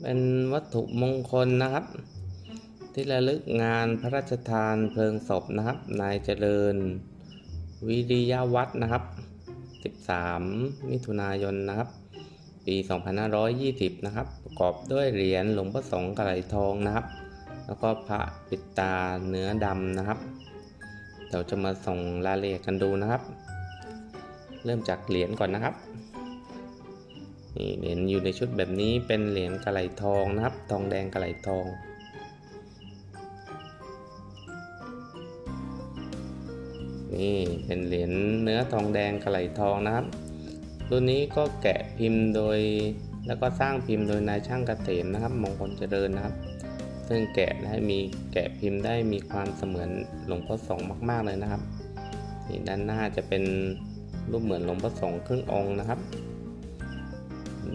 เป็นวัตถุมงคลนะครับ ที่ระลึกงานพระราชทานเพลิงศพนะครับ นายเจริญ วิริยวัฒนะครับ 13 มิถุนายนนะครับ ปี 2520 นะครับ ประกอบด้วยเหรียญหลวงพ่อสงฆ์กระไหลทองนะครับ แล้วก็พระปิดตาเนื้อดำนะครับเดี๋ยวจะมาส่งรายละเอียดกันดูนะครับ เริ่มจากเหรียญก่อนนะครับ นี่เหรียญอยู่ในชุดแบบนี้เป็นเหรียญกระไหลทองนะครับ ทองแดงกระไหลทอง นี่เป็นเหรียญเนื้อทองแดงกระไหลทองนะครับ รุ่นนี้ก็แกะพิมพ์โดย แล้วก็สร้างพิมพ์โดยนายช่างเกษมนะครับ มงคลเจริญนะครับ ซึ่งแกะได้มีแกะพิมพ์ได้มีความเสมือนหลวงพ่อสงฆ์มาก ๆเลยนะครับนี่ด้านหน้าจะเป็นรูปเหมือนหลวงพ่อสงฆ์ครึ่งองค์นะครับ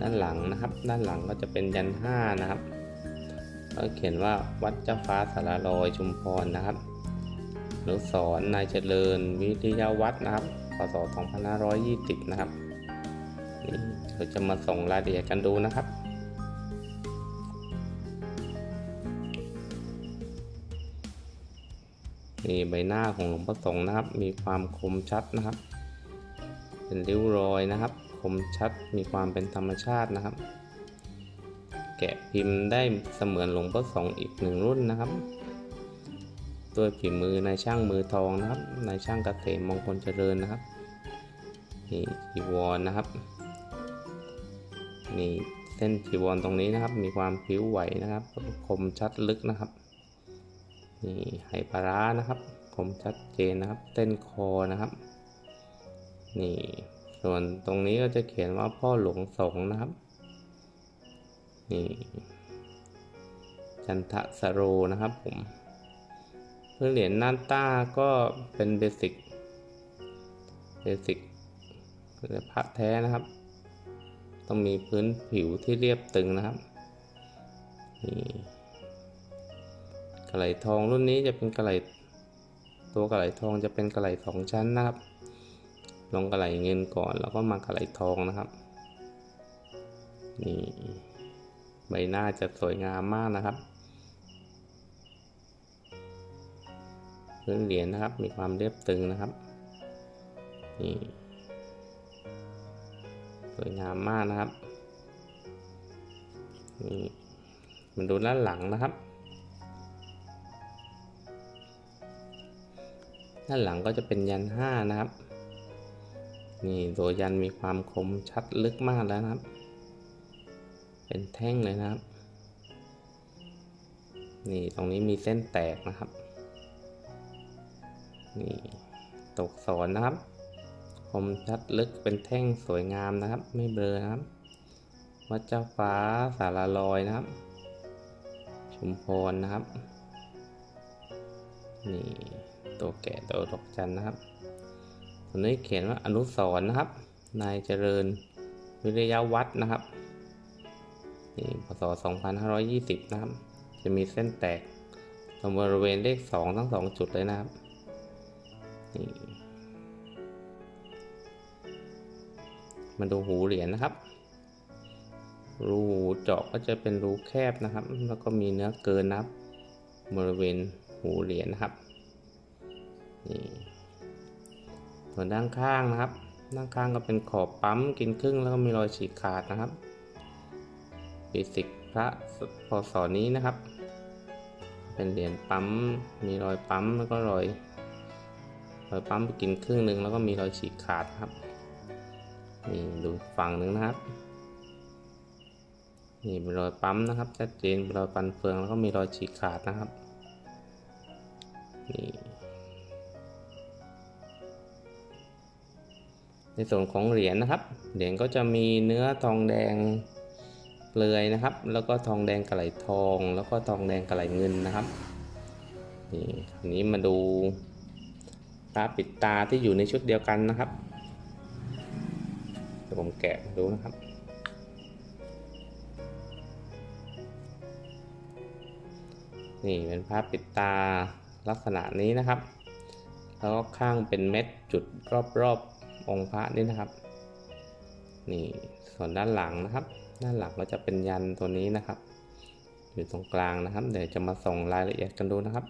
ด้านหลังนะครับ ด้านหลังก็จะเป็นยันห้านะครับ ก็เขียนว่าวัดเจ้าฟ้าสารลอยชุมพรนะครับหรือสอนนายเจริญวิทยาวัฒนะครับพศ2520 นะครับนี่เราจะมาส่งรายละเอียดกันดูนะครับนี่ใบหน้าของหลวงพ่อสงฆ์นะครับ มีความคมชัดนะครับ เป็นริ้วรอยนะครับ คมชัดมีความเป็นธรรมชาตินะครับ แกะพิมพ์ได้เสมือนหลวงพ่อสงฆ์อีกหนึ่งรุ่นนะครับด้วยฝีมือนายช่างมือทองนะครับนายช่างกเกษมมงคลเจริญนะครับนี่จีวรนะครับนี่เส้นจีวรตรงนี้นะครับ มีความผิวไหวนะครับ คมชัดลึกนะครับนี่ไหปลาร้านะครับ คมชัดเจนนะครับเส้นคอนะครับ นี่ ส่วนตรงนี้ก็จะเขียนว่าพ่อหลวงสงนะครับ นี่ จันทสโรนะครับผมเพื่อเหรียญน่านต้าก็เป็นเบสิก เบสิกพระแท้นะครับ ต้องมีพื้นผิวที่เรียบตึงนะครับ นี่กระไหลทองรุ่นนี้จะเป็นกระไหลตัวกระไหลทองจะเป็นกระไหลสองชั้นนะครับ ลงกระไหลเงินก่อนแล้วก็มากระไหลทองนะครับ นี่ใบหน้าจะสวยงามมากนะครับพื้นเหรียญนะครับ มีความเรียบตึงนะครับนี่สวยงามมากนะครับนี่มันดูด้านหลังนะครับ ด้านหลังก็จะเป็นยันห้านะครับ นี่ตัวยันมีความคมชัดลึกมากแล้วนะครับ เป็นแท่งเลยนะครับ นี่ตรงนี้มีเส้นแตกนะครับ นี่ตกสอนนะครับ คมชัดลึกเป็นแท่งสวยงามนะครับ ไม่เบลอนะครับวัดเจ้าฟ้าสารลอยนะครับ ชุมพรนะครับ นี่ตัวแกะตัวดอกจันนะครับ ตัวนี้เขียนว่าอนุสรณ์นะครับ นายเจริญวิริยวัฒน์นะครับนี่พศ 2520 นะครับ จะมีเส้นแตกตรงบริเวณเลข 2 ทั้ง 2 จุดเลยนะครับนี่มาดูหูเหรียญนะครับ รูหูเจาะก็จะเป็นรูแคบนะครับ แล้วก็มีเนื้อเกินนะครับ บริเวณหูเหรียญนะครับนี่ ส่วนด้านข้างนะครับ ด้านข้างก็เป็นขอบปั๊มกินครึ่งแล้วก็มีรอยฉีกขาดนะครับเบสิกพระพศนี้นะครับ เป็นเหรียญปั๊มมีรอยปั๊มแล้วก็รอยรอยปั๊มกินครึ่งหนึ่งแล้วก็มีรอยฉีกขาดครับนี่ดูฝั่งหนึ่งนะครับนี่เป็นรอยปั๊มนะครับชัดเจนเป็นรอยฟันเฟืองแล้วก็มีรอยฉีกขาดนะครับนี่ ส่วนของเหรียญนะครับ เหรียญก็จะมีเนื้อทองแดงเปลือยนะครับ แล้วก็ทองแดงกระไหลทอง แล้วก็ทองแดงกระไหลเงินนะครับ นี่คราวนี้มาดูพระปิดตาที่อยู่ในชุดเดียวกันนะครับเดี๋ยวผมแกะดูนะครับ นี่เป็นภาพปิดตาลักษณะนี้นะครับ แล้วก็ข้างเป็นเม็ดจุดรอบๆ องค์พระนี่นะครับ นี่ส่วนด้านหลังนะครับ ด้านหลังก็จะเป็นยันตัวนี้นะครับ อยู่ตรงกลางนะครับ เดี๋ยวจะมาส่งรายละเอียดกันดูนะครับ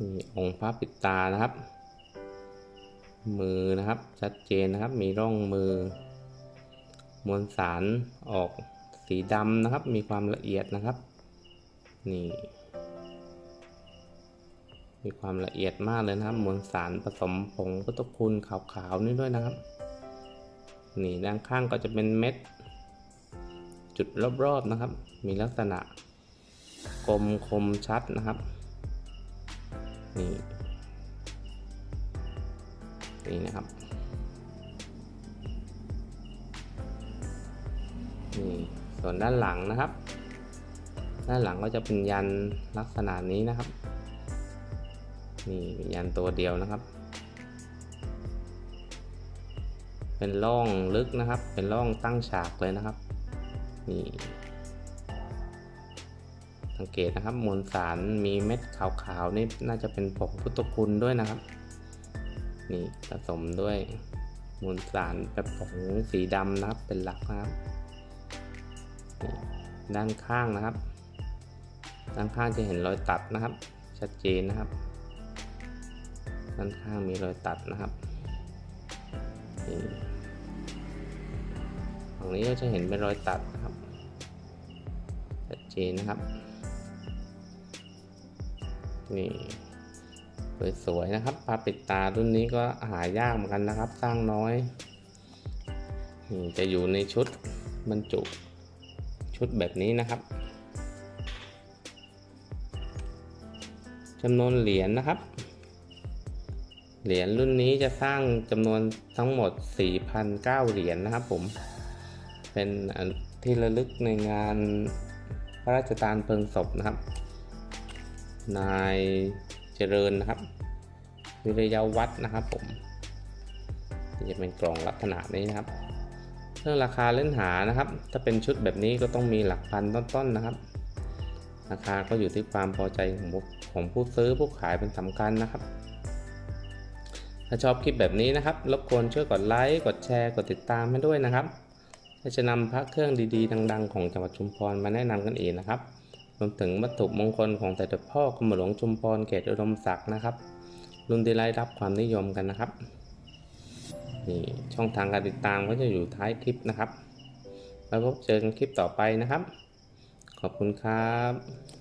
นี่องค์พระปิดตานะครับ มือนะครับชัดเจนนะครับ มีร่องมือ มวลสารออกสีดำนะครับ มีความละเอียดนะครับ นี่ มีความละเอียดมากเลยนะครับมวลสารผสมผงพุทธคุณขาวๆนี่ด้วยนะครับ นี่ด้านข้างก็จะเป็นเม็ด จุดรอบๆนะครับ มีลักษณะกลมคมชัดนะครับ นี่นี่นะครับนี่ส่วนด้านหลังนะครับ ด้านหลังก็จะเป็นยันลักษณะนี้นะครับ นี่ยันตัวเดียวนะครับ เป็นร่องลึกนะครับ เป็นร่องตั้งฉากเลยนะครับ นี่ สังเกตนะครับมวลสารมีเม็ดขาวๆนี่น่าจะเป็นผงพุทธคุณด้วยนะครับ นี่ผสมด้วยมวลสารแบบผงสีดำนะครับ เป็นหลักนะครับนี่ด้านข้างนะครับ ด้านข้างจะเห็นรอยตัดนะครับ ชัดเจนนะครับ ด้านข้างมีรอยตัดนะครับฝั่งนี้ก็จะเห็นเป็นรอยตัดนะครับชัดเจนนะครับนี่สวยๆนะครับปลาปิดตารุ่นนี้ก็หายากเหมือนกันนะครับสร้างน้อยนี่จะอยู่ในชุดบรรจุชุดแบบนี้นะครับจำนวนเหรียญนะครับ เหรียญรุ่นนี้จะสร้างจำนวนทั้งหมด 4,009 เหรียญนะครับผม เป็นที่ระลึกในงานพระราชทานเพลิงศพนะครับ นายเจริญนะครับ วิริยาวัฒนะครับผมจะเป็นกล่องลักษณะนี้นะครับเรื่องราคาเล่นหานะครับ ถ้าเป็นชุดแบบนี้ก็ต้องมีหลักพันต้นๆนะครับ ราคาก็อยู่ที่ความพอใจของของผู้ซื้อผู้ขายเป็นสำคัญนะครับ ถ้าชอบคลิปแบบนี้นะครับรบกวนช่วยกดไลค์กดแชร์กดติดตามให้ด้วยนะครับและจะนำพระเครื่องดีๆ ดัง ๆ ของจังหวัดชุมพรมาแนะนำกันเองนะครับรวมถึงวัตถุมงคลของแต่เดพ่อกรมหลวงชุมพรเขตอุดมศักดิ์นะครับ รุ่นที่ได้รับความนิยมกันนะครับนี่ช่องทางการติดตามก็จะอยู่ท้ายคลิปนะครับ แล้วพบเจอกันคลิปต่อไปนะครับ ขอบคุณครับ